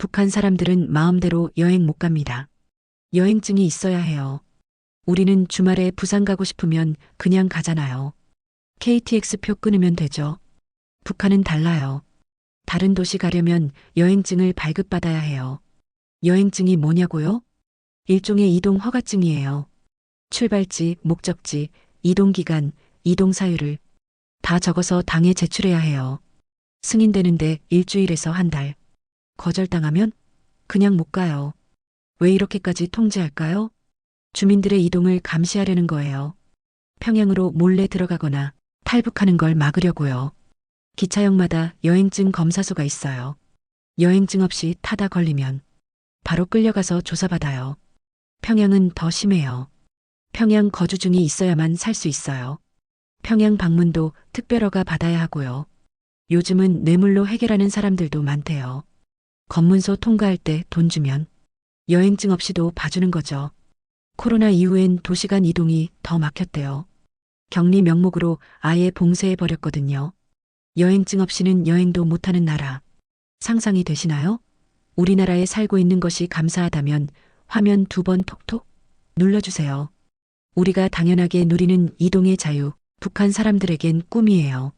북한 사람들은 마음대로 여행 못 갑니다. 여행증이 있어야 해요. 우리는 주말에 부산 가고 싶으면 그냥 가잖아요. KTX 표 끊으면 되죠. 북한은 달라요. 다른 도시 가려면 여행증을 발급받아야 해요. 여행증이 뭐냐고요? 일종의 이동 허가증이에요. 출발지, 목적지, 이동 기간, 이동 사유를 다 적어서 당에 제출해야 해요. 승인되는데 일주일에서 한 달. 거절당하면 그냥 못 가요. 왜 이렇게까지 통제할까요? 주민들의 이동을 감시하려는 거예요. 평양으로 몰래 들어가거나 탈북하는 걸 막으려고요. 기차역마다 여행증 검사소가 있어요. 여행증 없이 타다 걸리면 바로 끌려가서 조사받아요. 평양은 더 심해요. 평양 거주증이 있어야만 살 수 있어요. 평양 방문도 특별허가 받아야 하고요. 요즘은 뇌물로 해결하는 사람들도 많대요. 검문소 통과할 때 돈 주면 여행증 없이도 봐주는 거죠. 코로나 이후엔 도시간 이동이 더 막혔대요. 격리 명목으로 아예 봉쇄해 버렸거든요. 여행증 없이는 여행도 못하는 나라. 상상이 되시나요? 우리나라에 살고 있는 것이 감사하다면 화면 두 번 톡톡 눌러주세요. 우리가 당연하게 누리는 이동의 자유, 북한 사람들에겐 꿈이에요.